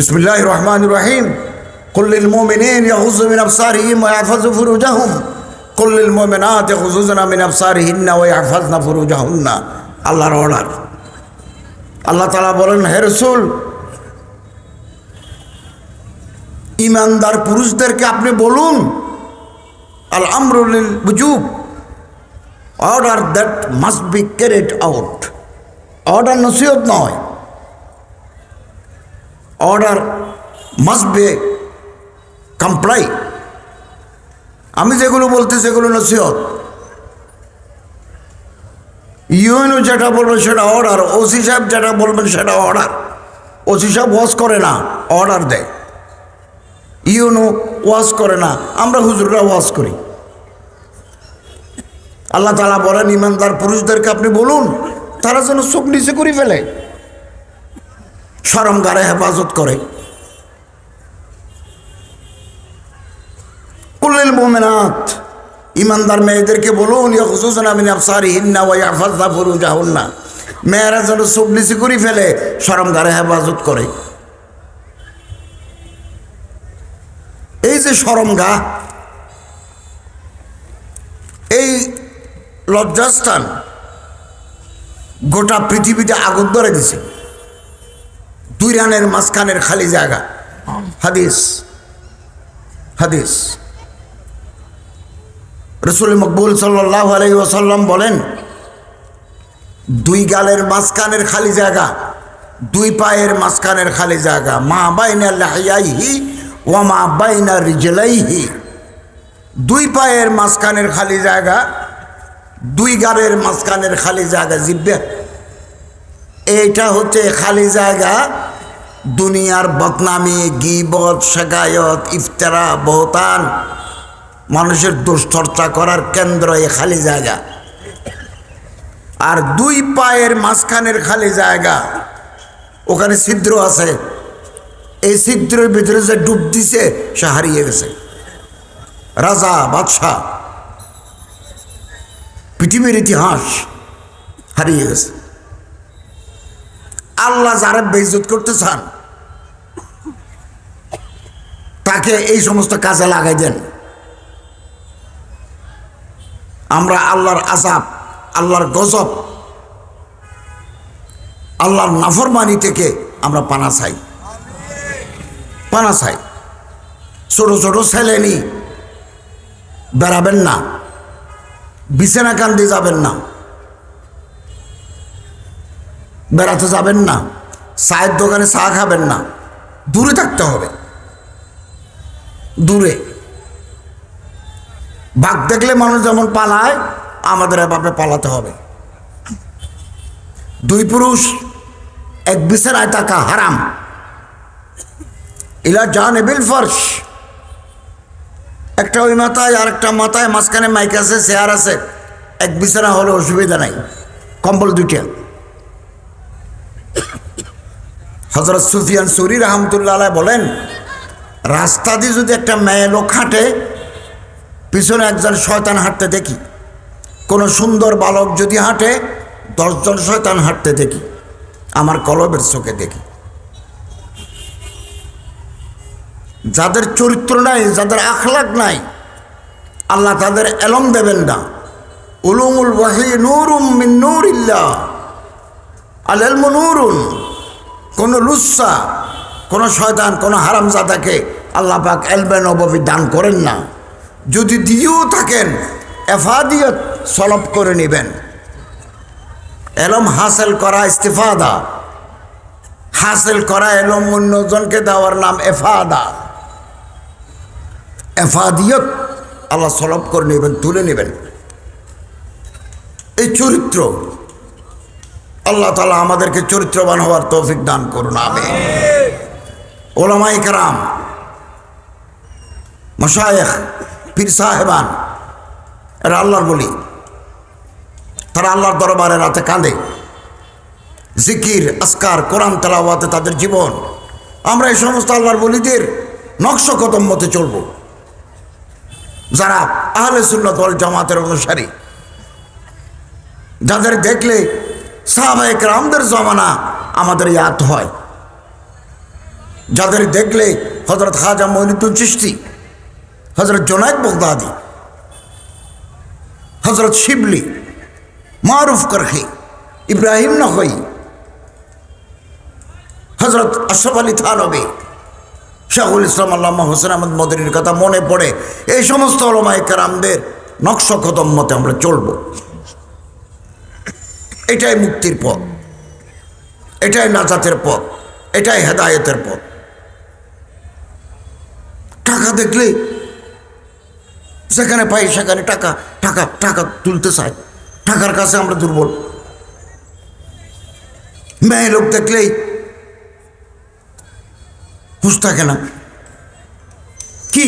বিসমিল্লাহ রহমান রহিম কুল্লিল মোমিনিন ইয়াগুযু মিন আবসারিহিম ওয়া ইয়াহফাযু ফুরুজাহুম। কুল্লিল মুমিনাত ইয়াগুযুনা মিন আবসারিহিন্না ওয়া ইয়াহফাযনা ফুরুজাহুন্না। আল্লাহর অর্ডার। আল্লাহ তাআলা বলেন, হে রাসূল ইমানদার পুরুষদেরকে আপনি বলুন, আল আমরুল বুজুব order that must be carried out. Order নসিহত নয়। অর্ডার মাস্ট বি কমপ্লাই আমি যেগুলো বলতে সেগুলো নসিহত। ইউএনও যেটা বলবে সেটা অর্ডার ওসি সাহেব যেটা বলবেন সেটা অর্ডার ওসি সাহেব ওয়াশ করে না অর্ডার দেয়। ইউনো ওয়াশ করে না, আমরা হুজুররা ওয়াশ করি। আল্লাহ তালা বলেন, ইমানদার পুরুষদেরকে আপনি বলুন, তারা যেন চোখ নিচে করে ফেলে। সরম গাড়ে হেফাজত করে। কুল্লিল মোমেনাথ ইমানদার মেয়েদেরকে বলুন আবসারিহিন্না ওয়া ইয়াহফাযনা ফুরুজাহুন্না। মেয়েরা যেন চোখ নিচে করে ফেলে সরম গাড়ে হেফাজত করে। এই যে সরমগা, এই লজ্জাস্থান গোটা পৃথিবীতে আগুন ধরে দিছে। দুই রানের মাঝখানের খালি জায়গা। হাদিস। হাদিস। রসুল মকবুল ওসাল্লাম বলেন, দুই গালের মাঝখানের খালি জায়গা, দুই পায়ের মাঝখানের খালি জায়গা। মা বাইনা লাহিয়াইহি ও মা বাইনা রিজলাইহি। দুই পায়ের মাঝখানের খালি জায়গা, দুই গালের মাঝখানের খালি জায়গা। জিব্বে। এইটা হচ্ছে খালি জায়গা দুনিয়ার বদনামি, গিবত শেখায়ত ইফতারা, বহতান মানুষের দুশ্চর্চা করার কেন্দ্র এই খালি জায়গা। আর দুই পায়ের মাঝখানের খালি জায়গা ওখানে ছিদ্র আছে। এই ছিদ্রের ভিতরে যে ডুব দিছে, সে হারিয়ে গেছে। রাজা, বাদশাহ, পৃথিবীর ইতিহাস হারিয়ে গেছে। আল্লাহ যারা বেইজত করতে চান তাকে এই সমস্ত কাজে লাগাই দেন। আমরা আল্লাহর আজাব আল্লাহর গজব, আল্লাহর নাফরমানি থেকে আমরা পানা চাই। পানা চাই। ছোট ছোট ছেলে নি বেড়াবেন না, বিছানা কান্দি যাবেন না, বেড়াতে যাবেন না, চায়ের দোকানে চা খাবেন না, দূরে থাকতে হবে। দূরে। বাঘ দেখলে মানুষ যেমন পালায়, আমাদের এভাবে পালাতে হবে। দুই পুরুষ, এক বিছানায় থাকা হারাম। ইলা জান এবিল ফার্স একটা ওই মাথায় আর একটা মাথায় মাঝখানে মাইক আছে, চেয়ার আছে। এক বিছানা হলে অসুবিধা নাই। কম্বল দুইটা। হজরত সুফিয়ান সুরি রহমতুল্লাহ বলেন রাস্তা দিয়ে যদি একটা মেয়ে লোক হাঁটে, পিছনে একজন শয়তান হাঁটতে দেখি। কোনো সুন্দর বালক যদি হাঁটে, দশজন শয়তান হাঁটতে দেখি। আমার কলবের চোখে দেখি। যাদের চরিত্র নাই, যাদের আখলাক নাই, আল্লাহ তাদের এলম দেবেন না। উলুমুল ওয়াহি নুরুম মিন নূরিল্লাহ। আল এলমু নূরুন। কোনো লুচ্ছা, কোনো শয়তান, কোনো হারামজাদাকে আল্লাহ পাক নবী দান করেন না। যদি দিয়েও থাকেন, এফাদিয়ত সলভ করে নেবেন। এলম হাসেল করা ইস্তেফাদা। হাসেল করা এলম অন্যজনকে দেওয়ার নাম এফাদা। এফাদিয়ত আল্লাহ সলভ করে নেবেন, তুলে নেবেন। এই চরিত্র আল্লাহ তালা আমাদেরকে চরিত্রবান হওয়ার তৌফিক দান করুন আমি ওলামাই কারাম মশায়েখ, পীর সাহেবান। এরা আল্লাহর বলি। তারা আল্লাহর দরবারে রাতে কাঁদে। জিকির আসকার কোরআন তেলাওয়াতে তাদের জীবন। আমরা এই সমস্ত আল্লাহর বলিদের নকশ কদম মতে চলব। যারা আহলে ওয়াল জামাতের অনুসারী, যাদের দেখলে সাহাবাহিক রামদের জমানা আমাদের ইয়াদ হয়। যাদের দেখলে হজরত খাজা মহিনুদ্দিন চিস্তি হজরত জোনায়দ বগদাদি হজরত শিবলি, মারুফ করখে, ইব্রাহিম নকই হজরত আশরফ আলী থানবী শাহুল ইসলাম আল্লাহ হোসেন আহমদ মদিনীর কথা মনে পড়ে, এই সমস্ত ওলমায় কারামদের নকশ কদম মতে আমরা চলব। এটাই মুক্তির পথ, এটাই নাজাতের পথ, এটাই হেদায়েতের পথ। টাকা দেখলে যেখানে পাই, সেখানে টাকা টাকা টাকা তুলতে চায়। টাকার কাছে আমরা দুর্বল। মেয়ে লোক দেখলেই হুশ থাকে না। কি?